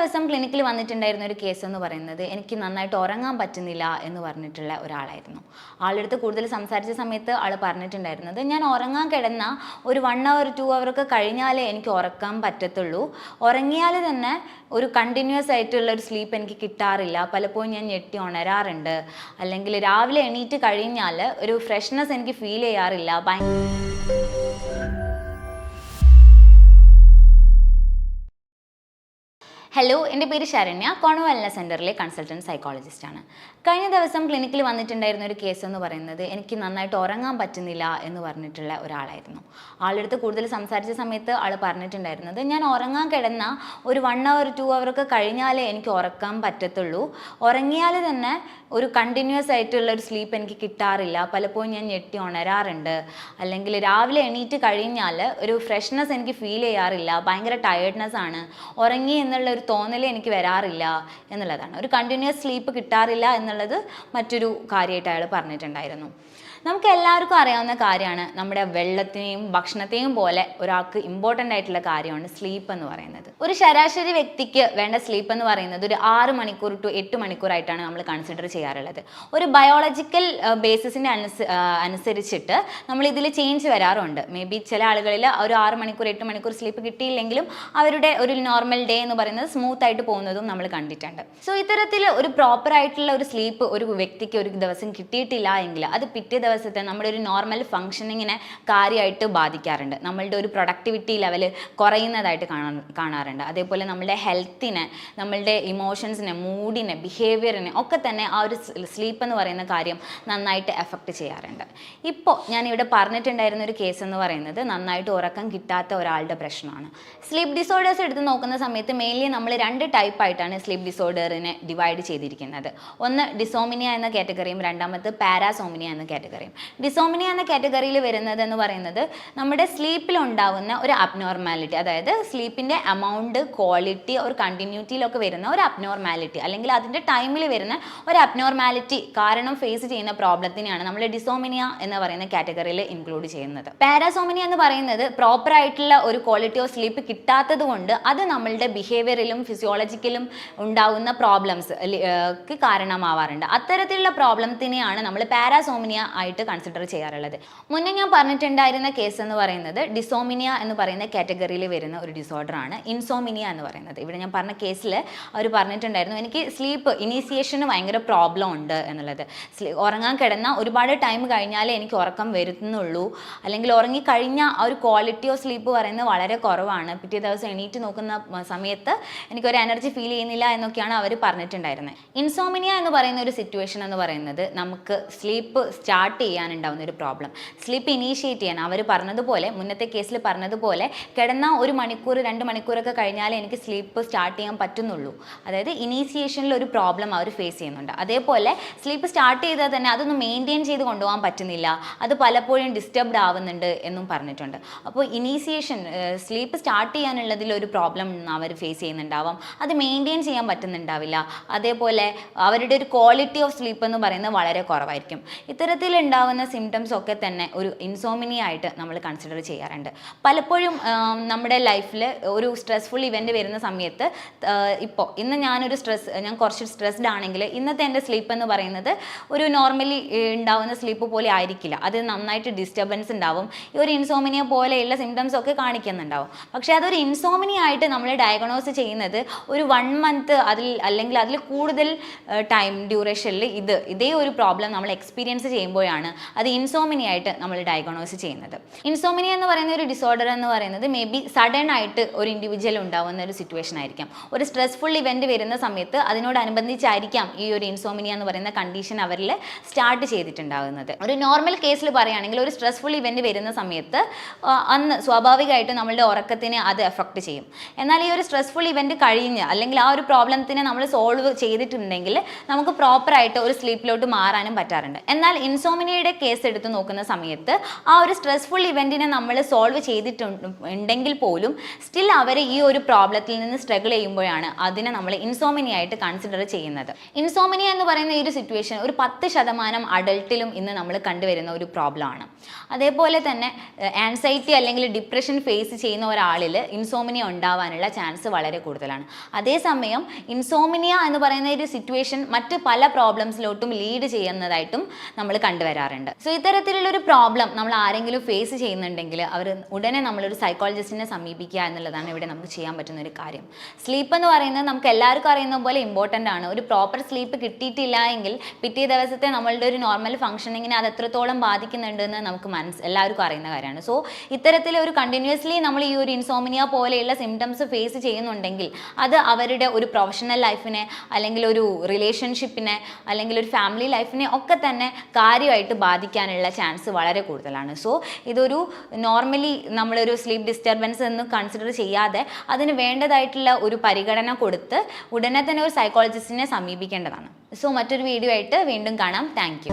ദിവസം ക്ലിനിക്കിൽ വന്നിട്ടുണ്ടായിരുന്ന ഒരു കേസ് എന്ന് പറയുന്നത് എനിക്ക് നന്നായിട്ട് ഉറങ്ങാൻ പറ്റുന്നില്ല എന്ന് പറഞ്ഞിട്ടുള്ള ഒരാളായിരുന്നു. ആളെടുത്ത് കൂടുതൽ സംസാരിച്ച സമയത്ത് ആൾ പറഞ്ഞിട്ടുണ്ടായിരുന്നത് ഞാൻ ഉറങ്ങാൻ കിടന്ന ഒരു വൺ അവർ ടു അവർക്ക് കഴിഞ്ഞാലേ എനിക്ക് ഉറക്കാൻ പറ്റത്തുള്ളൂ. ഉറങ്ങിയാൽ തന്നെ ഒരു കണ്ടിന്യൂസ് ആയിട്ടുള്ള ഒരു സ്ലീപ്പ് എനിക്ക് കിട്ടാറില്ല. പലപ്പോഴും ഞാൻ ഞെട്ടി ഉണരാറുണ്ട്. അല്ലെങ്കിൽ രാവിലെ എണീറ്റ് കഴിഞ്ഞാൽ ഒരു ഫ്രഷ്നെസ് എനിക്ക് ഫീൽ ചെയ്യാറില്ല. ഭയങ്കര ഹലോ എന്റെ പേര് ശരണ്യ. കോണോ വെൽനസ് സെന്ററിലെ കൺസൾട്ടന്റ് സൈക്കോളജിസ്റ്റാണ് കഴിഞ്ഞ ദിവസം ക്ലിനിക്കിൽ വന്നിട്ടുണ്ടായിരുന്ന ഒരു കേസ് എന്ന് പറയുന്നത് എനിക്ക് നന്നായിട്ട് ഉറങ്ങാൻ പറ്റുന്നില്ല എന്ന് പറഞ്ഞിട്ടുള്ള ഒരാളായിരുന്നു. ആളെടുത്ത് കൂടുതൽ സംസാരിച്ച സമയത്ത് ആൾ പറഞ്ഞിട്ടുണ്ടായിരുന്നത് ഞാൻ ഉറങ്ങാൻ കിടന്ന ഒരു വൺ അവർ ടു അവർക്ക് കഴിഞ്ഞാലേ എനിക്ക് ഉറക്കാൻ പറ്റത്തുള്ളൂ. ഉറങ്ങിയാൽ തന്നെ ഒരു കണ്ടിന്യൂസ് ആയിട്ടുള്ള ഒരു സ്ലീപ്പ് എനിക്ക് കിട്ടാറില്ല. പലപ്പോഴും ഞാൻ ഞെട്ടി ഉണരാറുണ്ട്. അല്ലെങ്കിൽ രാവിലെ എണീറ്റ് കഴിഞ്ഞാൽ ഒരു ഫ്രഷ്നെസ് എനിക്ക് ഫീൽ ചെയ്യാറില്ല. ഭയങ്കര ടയേർഡ്നെസ് ആണ്. ഉറങ്ങി എന്നുള്ള ഒരു തോന്നൽ എനിക്ക് വരാറില്ല എന്നുള്ളതാണ്. ഒരു കണ്ടിന്യൂസ് സ്ലീപ്പ് കിട്ടാറില്ല എന്നുള്ളത് മറ്റൊരു കാര്യമായിട്ട് അയാൾ പറഞ്ഞിട്ടുണ്ടായിരുന്നു. നമുക്ക് എല്ലാവർക്കും അറിയാവുന്ന കാര്യമാണ് നമ്മുടെ വെള്ളത്തിനെയും ഭക്ഷണത്തെയും പോലെ ഒരാൾക്ക് ഇമ്പോർട്ടന്റ് ആയിട്ടുള്ള കാര്യമാണ് സ്ലീപ്പ് എന്ന് പറയുന്നത്. ഒരു ശരാശരി വ്യക്തിക്ക് വേണ്ട സ്ലീപ്പ് എന്ന് പറയുന്നത് ഒരു ആറ് മണിക്കൂർ ടു എട്ട് മണിക്കൂറായിട്ടാണ് നമ്മൾ കൺസിഡർ ചെയ്യാറുള്ളത്. ഒരു ബയോളജിക്കൽ ബേസിസിന്റെ അനുസ അനുസരിച്ചിട്ട് നമ്മൾ ഇതിൽ ചേഞ്ച് വരാറുണ്ട്. മേ ബി ചില ആളുകളിൽ ഒരു ആറ് മണിക്കൂർ എട്ട് മണിക്കൂർ സ്ലീപ്പ് കിട്ടിയില്ലെങ്കിലും അവരുടെ ഒരു നോർമൽ ഡേ എന്ന് പറയുന്നത് സ്മൂത്ത് ആയിട്ട് പോകുന്നതും നമ്മൾ കണ്ടിട്ടുണ്ട്. സോ ഇത്തരത്തിൽ ഒരു പ്രോപ്പർ ആയിട്ടുള്ള ഒരു സ്ലീപ്പ് ഒരു വ്യക്തിക്ക് ഒരു ദിവസം കിട്ടിയിട്ടില്ല എങ്കിൽ അത് പിറ്റേ ദിവസത്തെ നമ്മുടെ ഒരു നോർമൽ ഫങ്ഷനിങ്ങിനെ കാര്യമായിട്ട് ബാധിക്കാറുണ്ട്. നമ്മളുടെ ഒരു പ്രൊഡക്ടിവിറ്റി ലെവൽ കുറയുന്നതായിട്ട് കാണാൻ കാണാറുണ്ട്. അതേപോലെ നമ്മളുടെ ഹെൽത്തിനെ നമ്മളുടെ ഇമോഷൻസിനെ മൂഡിനെ ബിഹേവിയറിനെ ഒക്കെ തന്നെ ആ ഒരു സ്ലീപ്പ് എന്ന് പറയുന്ന കാര്യം നന്നായിട്ട് എഫക്റ്റ് ചെയ്യാറുണ്ട്. ഇപ്പോൾ ഇവിടെ പറഞ്ഞിട്ടുണ്ടായിരുന്ന ഒരു കേസ് എന്ന് പറയുന്നത് നന്നായിട്ട് ഉറക്കം കിട്ടാത്ത ഒരാളുടെ പ്രശ്നമാണ്. സ്ലീപ്പ് ഡിസോർഡേഴ്സ് എടുത്ത് നോക്കുന്ന സമയത്ത് മെയിൻലി നമ്മൾ രണ്ട് ടൈപ്പായിട്ടാണ് സ്ലീപ്പ് ഡിസോർഡറിനെ ഡിവൈഡ് ചെയ്തിരിക്കുന്നത്. ഒന്ന് ഡിസോമിനിയ എന്ന കാറ്റഗറിയും രണ്ടാമത് പാരാസോമിനിയ എന്ന കാറ്റഗറിയും ഡിസോമിനിയ എന്ന കാറ്റഗറിയിൽ വരുന്നത് എന്ന് പറയുന്നത് നമ്മുടെ സ്ലീപ്പിലുണ്ടാവുന്ന ഒരു അബ്നോർമാലിറ്റി അതായത് സ്ലീപ്പിന്റെ എമൗണ്ട് ക്വാളിറ്റി ഒരു കണ്ടിന്യൂറ്റിയിലൊക്കെ വരുന്ന ഒരു അബ്നോർമാലിറ്റി അല്ലെങ്കിൽ അതിന്റെ ടൈമിൽ വരുന്ന ഒരു അബ്നോർമാലിറ്റി കാരണം ഫേസ് ചെയ്യുന്ന പ്രോബ്ലത്തിനെയാണ് നമ്മൾ ഡിസോമിനിയ എന്ന് പറയുന്ന കാറ്റഗറിയിൽ ഇൻക്ലൂഡ് ചെയ്യുന്നത്. പാരാസോമിനിയ എന്ന് പറയുന്നത് പ്രോപ്പർ ആയിട്ടുള്ള ഒരു ക്വാളിറ്റി ഓഫ് സ്ലീപ്പ് കിട്ടാത്തത് കൊണ്ട് അത് നമ്മളുടെ ബിഹേവിയറിലും ഫിസിയോളജിക്കലും ഉണ്ടാകുന്ന പ്രോബ്ലംസ് കാരണമാവാറുണ്ട്. അത്തരത്തിലുള്ള പ്രോബ്ലത്തിനെയാണ് നമ്മൾ പാരാസോമിനിയ ആയിട്ട് കൺസിഡർ ചെയ്യാറുള്ളത്. മുന്നേ ഞാൻ പറഞ്ഞിട്ടുണ്ടായിരുന്ന കേസ് എന്ന് പറയുന്നത് ഡിസോമിനിയ എന്ന് പറയുന്ന കാറ്റഗറിയിൽ വരുന്ന ഒരു ഡിസോർഡർ ആണ്. ഇൻസോമിനിയ എന്ന് പറയുന്നത്. ഇവിടെ ഞാൻ പറഞ്ഞ കേസിൽ അവർ പറഞ്ഞിട്ടുണ്ടായിരുന്നു എനിക്ക് സ്ലീപ്പ് ഇനീസിയേഷന് ഭയങ്കര പ്രോബ്ലം ഉണ്ട് എന്നുള്ളത്. ഉറങ്ങാൻ കിടന്ന ഒരുപാട് ടൈം കഴിഞ്ഞാലേ എനിക്ക് ഉറക്കം വരുന്നുള്ളൂ അല്ലെങ്കിൽ ഉറങ്ങിക്കഴിഞ്ഞ ആ ഒരു ക്വാളിറ്റി ഓഫ് സ്ലീപ്പ് പറയുന്നത് വളരെ കുറവാണ്. പിറ്റേ ദിവസം എണീറ്റ് നോക്കുന്ന സമയത്ത് എനിക്കൊരു എനർജി ഫീൽ ചെയ്യുന്നില്ല എന്നൊക്കെയാണ് അവർ പറഞ്ഞിട്ടുണ്ടായിരുന്നത്. ഇൻസോമിനിയ എന്ന് പറയുന്ന ഒരു സിറ്റുവേഷൻ എന്ന് പറയുന്നത് നമുക്ക് സ്ലീപ്പ് സ്റ്റാർട്ട് ചെയ്യാനുണ്ടാവുന്ന ഒരു പ്രോബ്ലം സ്ലീപ്പ് ഇനീഷ്യേറ്റ് ചെയ്യാൻ അവർ പറഞ്ഞതുപോലെ മുന്നത്തെ കേസിൽ പറഞ്ഞതുപോലെ കിടന്ന ഒരു മണിക്കൂർ രണ്ട് മണിക്കൂറൊക്കെ കഴിഞ്ഞാലേ എനിക്ക് സ്ലീപ്പ് സ്റ്റാർട്ട് ചെയ്യാൻ പറ്റുന്നുള്ളൂ. അതായത് ഇനീഷ്യേഷനിൽ ഒരു പ്രോബ്ലം അവർ ഫേസ് ചെയ്യുന്നുണ്ട്. അതേപോലെ സ്ലീപ്പ് സ്റ്റാർട്ട് ചെയ്താൽ തന്നെ അതൊന്ന് മെയിന്റെയിൻ ചെയ്ത് കൊണ്ടുപോകാൻ പറ്റുന്നില്ല. അത് പലപ്പോഴും ഡിസ്റ്റർബ്ഡ് ആവുന്നുണ്ട് എന്നും പറഞ്ഞിട്ടുണ്ട്. അപ്പോൾ ഇനീഷ്യേഷൻ സ്ലീപ്പ് സ്റ്റാർട്ട് ചെയ്യാനുള്ളതിൽ ഒരു പ്രോബ്ലം അവർ ഫേസ് ചെയ്യുന്നുണ്ടാവാം. അത് മെയിന്റെയിൻ ചെയ്യാൻ പറ്റുന്നുണ്ടാവില്ല. അതേപോലെ അവരുടെ ഒരു ക്വാളിറ്റി ഓഫ് സ്ലീപ്പ് എന്ന് പറയുന്നത് വളരെ കുറവായിരിക്കും. ഇത്തരത്തിൽ ഉണ്ടാവുന്ന സിംറ്റംസ് ഒക്കെ തന്നെ ഒരു ഇൻസോമിനി ആയിട്ട് നമ്മൾ കൺസിഡർ ചെയ്യാറുണ്ട്. പലപ്പോഴും നമ്മുടെ ലൈഫിൽ ഒരു സ്ട്രെസ്ഫുൾ ഇവന്റ് വരുന്ന സമയത്ത് ഇപ്പോൾ ഇന്ന് ഞാനൊരു സ്ട്രെസ് ഞാൻ കുറച്ച് സ്ട്രെസ്ഡ് ആണെങ്കിൽ ഇന്നത്തെ എന്റെ സ്ലീപ്പ് എന്ന് പറയുന്നത് ഒരു നോർമലി ഉണ്ടാവുന്ന സ്ലീപ്പ് പോലെ ആയിരിക്കില്ല. അത് നന്നായിട്ട് ഡിസ്റ്റർബൻസ് ഉണ്ടാവും. ഈ ഒരു ഇൻസോമിനിയ പോലെയുള്ള സിംറ്റംസ് ഒക്കെ കാണിക്കുന്നുണ്ടാവും. പക്ഷേ അതൊരു ഇൻസോമിനി ആയിട്ട് നമ്മൾ ഡയഗ്നോസ് ചെയ്യുന്നത് ഒരു വൺ മന്ത് അതിൽ അല്ലെങ്കിൽ അതിൽ കൂടുതൽ ടൈം ഡ്യൂറേഷനിൽ ഇത് ഇതേ ഒരു പ്രോബ്ലം നമ്മൾ എക്സ്പീരിയൻസ് ചെയ്യുമ്പോഴാണ് അത് ഇൻസോമിനി ആയിട്ട് നമ്മൾ ഡയഗ്നോസ് ചെയ്യുന്നത്. ഇൻസോമിനി എന്ന് പറയുന്ന ഒരു ഡിസോർഡർ എന്ന് പറയുന്നത് മേ ബി സഡൻ ആയിട്ട് ഒരു ഇൻഡിവിജ്വൽ ഉണ്ടാവുന്ന ഒരു സിറ്റുവേഷൻ ആയിരിക്കാം. ഒരു സ്ട്രെസ്ഫുൾ ഇവന്റ് വരുന്ന സമയത്ത് അതിനോടനുബന്ധിച്ചായിരിക്കാം ഈ ഒരു ഇൻസോമിനി എന്ന് പറയുന്ന കണ്ടീഷൻ അവരിൽ സ്റ്റാർട്ട് ചെയ്തിട്ടുണ്ടാകുന്നത് ഒരു നോർമൽ കേസിൽ പറയുകയാണെങ്കിൽ ഒരു സ്ട്രെസ്ഫുൾ ഇവന്റ് വരുന്ന സമയത്ത് അന്ന് സ്വാഭാവികമായിട്ട് നമ്മളുടെ ഉറക്കത്തിന് അത് എഫക്റ്റ് ചെയ്യും. എന്നാൽ ഈ ഒരു സ്ട്രെസ്ഫുൾ ഇവന്റ് കഴിഞ്ഞ് അല്ലെങ്കിൽ ആ ഒരു പ്രോബ്ലത്തിനെ നമ്മൾ സോൾവ് ചെയ്തിട്ടുണ്ടെങ്കിൽ നമുക്ക് പ്രോപ്പറായിട്ട് ഒരു സ്ലീപ്പിലോട്ട് മാറാനും പറ്റാറുണ്ട്. എന്നാൽ ഇൻസോമിനിയ ഇൻസോമിനിയയുടെ കേസ് എടുത്ത് നോക്കുന്ന സമയത്ത് ആ ഒരു സ്ട്രെസ്ഫുൾ ഇവന്റിനെ നമ്മൾ സോൾവ് ചെയ്തിട്ടുണ്ടെങ്കിൽ പോലും സ്റ്റിൽ അവർ ഈ ഒരു പ്രോബ്ലത്തിൽ നിന്ന് സ്ട്രഗിൾ ചെയ്യുമ്പോഴാണ് അതിനെ നമ്മൾ ഇൻസോമിനി ആയിട്ട് കൺസിഡർ ചെയ്യുന്നത്. ഇൻസോമിനിയ എന്ന് പറയുന്ന ഈ ഒരു സിറ്റുവേഷൻ ഒരു പത്ത് ശതമാനം അഡൾട്ടിലും ഇന്ന് നമ്മൾ കണ്ടുവരുന്ന ഒരു പ്രോബ്ലമാണ് അതേപോലെ തന്നെ ആൻസൈറ്റി അല്ലെങ്കിൽ ഡിപ്രഷൻ ഫേസ് ചെയ്യുന്ന ഒരാളിൽ ഇൻസോമിനിയ ഉണ്ടാവാനുള്ള ചാൻസ് വളരെ കൂടുതലാണ്. അതേസമയം ഇൻസോമിനിയ എന്ന് പറയുന്ന ഒരു സിറ്റുവേഷൻ മറ്റ് പല പ്രോബ്ലംസിലോട്ടും ലീഡ് ചെയ്യുന്നതായിട്ടും നമ്മൾ കണ്ടുവരാറുണ്ട്. സോ ഇത്തരത്തിലുള്ള ഒരു പ്രോബ്ലം നമ്മൾ ആരെങ്കിലും ഫേസ് ചെയ്യുന്നുണ്ടെങ്കിൽ അവർ ഉടനെ നമ്മളൊരു സൈക്കോളജിസ്റ്റിനെ സമീപിക്കുക എന്നുള്ളതാണ് ഇവിടെ നമുക്ക് ചെയ്യാൻ പറ്റുന്ന ഒരു കാര്യം. സ്ലീപ്പ് എന്ന് പറയുന്നത് നമുക്ക് എല്ലാവർക്കും അറിയുന്ന പോലെ ഇമ്പോർട്ടന്റ് ആണ്. ഒരു പ്രോപ്പർ സ്ലീപ്പ് കിട്ടിയിട്ടില്ല എങ്കിൽ പിറ്റേ ദിവസത്തെ നമ്മളുടെ ഒരു നോർമൽ ഫംഗ്ഷനിങ്ങിനെ അത് എത്രത്തോളം ബാധിക്കുന്നുണ്ടെന്ന് നമുക്ക് മനസ്സ് എല്ലാവർക്കും അറിയുന്ന കാര്യമാണ്. സോ ഇത്തരത്തിൽ ഒരു കണ്ടിന്യൂസ്ലി നമ്മൾ ഈ ഒരു ഇൻസോമിനിയ പോലെയുള്ള സിംറ്റംസ് ഫേസ് ചെയ്യുന്നുണ്ടെങ്കിൽ അത് അവരുടെ ഒരു പ്രൊഫഷണൽ ലൈഫിനെ അല്ലെങ്കിൽ ഒരു റിലേഷൻഷിപ്പിനെ അല്ലെങ്കിൽ ഒരു ഫാമിലി ലൈഫിനെ ഒക്കെ തന്നെ കാര്യമായിട്ട് ബാധിക്കാനുള്ള ചാൻസ് വളരെ കൂടുതലാണ്. സോ ഇതൊരു നോർമലി നമ്മളൊരു സ്ലീപ്പ് ഡിസ്റ്റർബൻസ് എന്ന് കൺസിഡർ ചെയ്യാതെ അതിന് വേണ്ടതായിട്ടുള്ള ഒരു പരിഗണന കൊടുത്ത് ഉടനെ തന്നെ ഒരു സൈക്കോളജിസ്റ്റിനെ സമീപിക്കേണ്ടതാണ്. സോ മറ്റൊരു വീഡിയോ ആയിട്ട് വീണ്ടും കാണാം. താങ്ക്